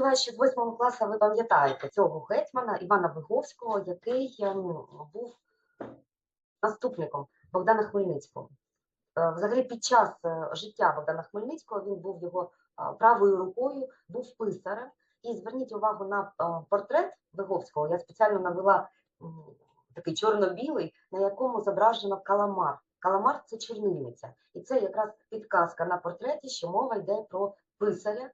сподіваюся, що з 8 класу ви пам'ятаєте цього гетьмана Івана Виговського, який ем, був наступником Богдана Хмельницького. Е, Взагалі, під час е, життя Богдана Хмельницького він був його е, правою рукою, був писарем. І зверніть увагу на е, портрет Виговського. Я спеціально навела такий чорно-білий, на якому зображено каламар. Каламар це чорнильниця. І це якраз підказка на портреті, що мова йде про писаря,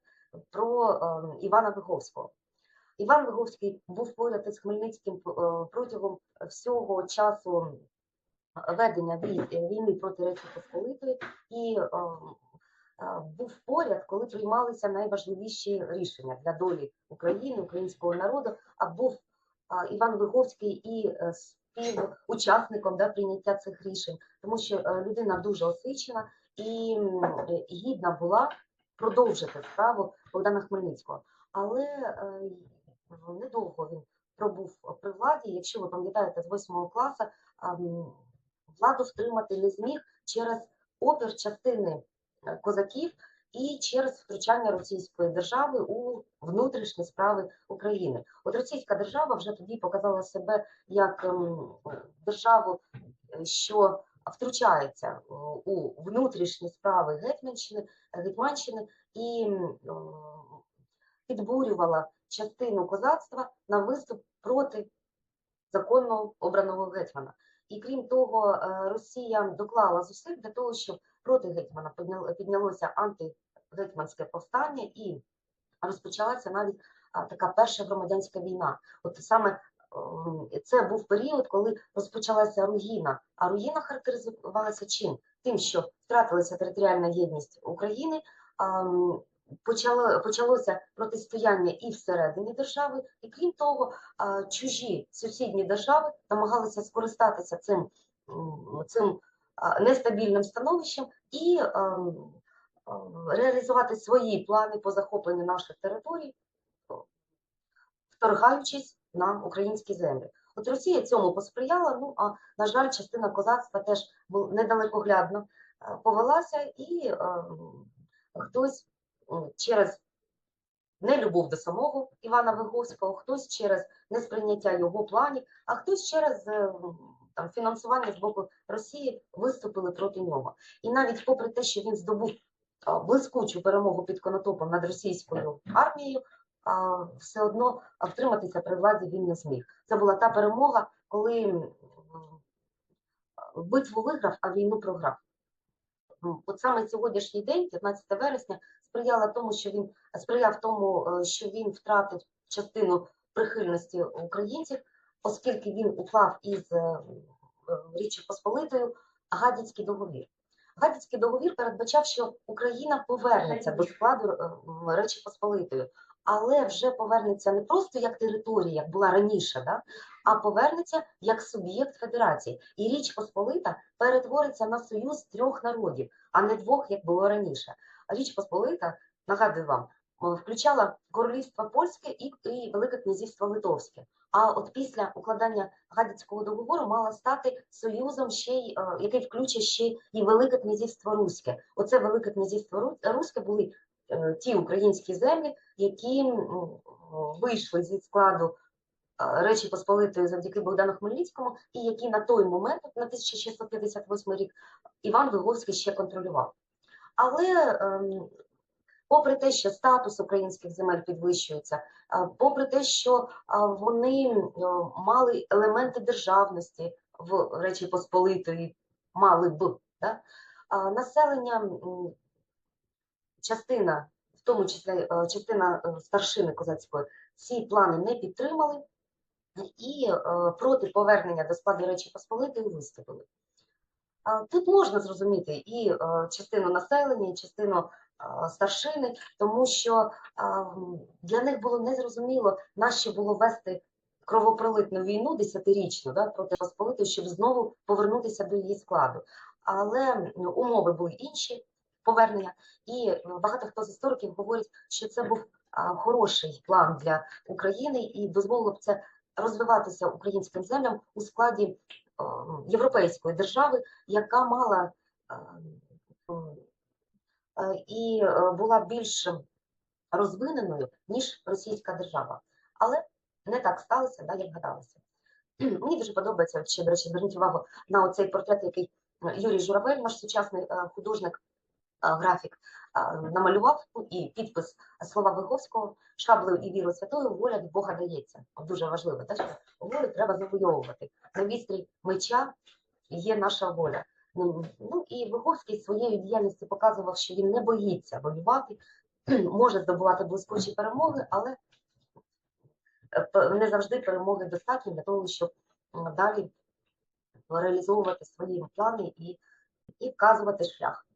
про е, Івана Виговського. Іван Виговський був поряд із Хмельницьким е, протягом всього часу ведення війни проти Речі Посполитої і е, е, був поряд, коли приймалися найважливіші рішення для долі України, українського народу. А був е, Іван Виговський і співучасником да, прийняття цих рішень, тому що людина дуже освічена і гідна була продовжити справу Богдана Хмельницького. Але е, недовго він пробув при владі. Якщо ви пам'ятаєте, з 8 класу владу втримати не зміг через опір частини е, козаків і через втручання Російської держави у внутрішні справи України. От російська держава вже тоді показала себе як ем, державу, е, що втручається е, у внутрішні справи Гетьманщини, Гетьманщини і е, підбурювала частину козацтва на виступ проти законно обраного гетьмана. І крім того, е, Росія доклала зусиль для того, щоб проти гетьмана піднялося антигетьманське повстання і розпочалася навіть така перша громадянська війна. От саме це був період, коли розпочалася руїна. А руїна характеризувалася чим? Тим, що втратилася територіальна єдність України. Почало почалося протистояння і всередині держави, і крім того, чужі сусідні держави намагалися скористатися цим, цим нестабільним становищем і реалізувати свої плани по захопленню наших територій, вторгаючись на українські землі. От Росія цьому посприяла. Ну а на жаль, частина козацтва теж недалекоглядно е, повелася, і ем, хтось через нелюбов до самого Івана Виговського, хтось через несприйняття його планів, а хтось через е, там, фінансування з боку Росії виступили проти нього. І навіть попри те, що він здобув блискучу перемогу під Конотопом над російською армією, все одно втриматися при владі він не зміг. Це була та перемога, коли битву виграв, а війну програв. От саме сьогоднішній день, 15 вересня, сприяла тому, що він сприяв тому, е, що він втратив частину прихильності українців, оскільки він уклав із е, Річі Посполитою Гадяцький договір. Гадяцький договір передбачав, що Україна повернеться до складу е, Речі Посполитої, але вже повернеться не просто як територія, як була раніше, да? а повернеться як суб'єкт федерації. І Річ Посполита перетвориться на союз трьох народів, а не двох, як було раніше. А Річ Посполита, нагадую вам, включала королівство польське і, і Велике князівство Литовське. А от після укладання Гадяцького договору мала стати союзом ще й е, який включить ще і Велике князівство Руське. Оце Велике князівство Руське були ті українські землі, які вийшли зі складу е, Речі Посполитої завдяки Богдану Хмельницькому, і які на той момент, на 1658 рік, Іван Виговський ще контролював. Але ем, попри те, що статус українських земель підвищується, попри те, що вони мали елементи державності в Речі Посполитої, мали б, да? населення, частина, в тому числі е, частина е, старшини козацької, ці плани не підтримали і е, проти повернення до складу Речі Посполитої виступили. Тут можна зрозуміти і частину населення, і частину старшини, тому що для них було незрозуміло, нащо було вести кровопролитну війну десятирічну да, проти Посполитої, щоб знову повернутися до її складу. Але умови були інші повернення, і е, багато хто з істориків говорить, що це був хороший план для України і дозволило б це розвиватися українським землям у складі європейської держави, яка мала і е, була більш розвиненою, ніж російська держава. Але не так сталося, да, як гадалося. Мені дуже подобається, ще, до речі, зверніть увагу на оцей портрет, який е, Юрій Журавель, наш сучасний е, художник, графік, е, намалював ну, і підпис слова Виговського шаблею і вірою святою воля від Бога дається. Дуже важливо, так, що волю треба завойовувати. На вістрі меча є наша воля. Ну ну, і Виговський своєю діяльністю показував, що він не боїться воювати, може здобувати блискучі перемоги, але е, не завжди перемоги достатньо для того, щоб далі реалізовувати свої плани і, і вказувати шлях.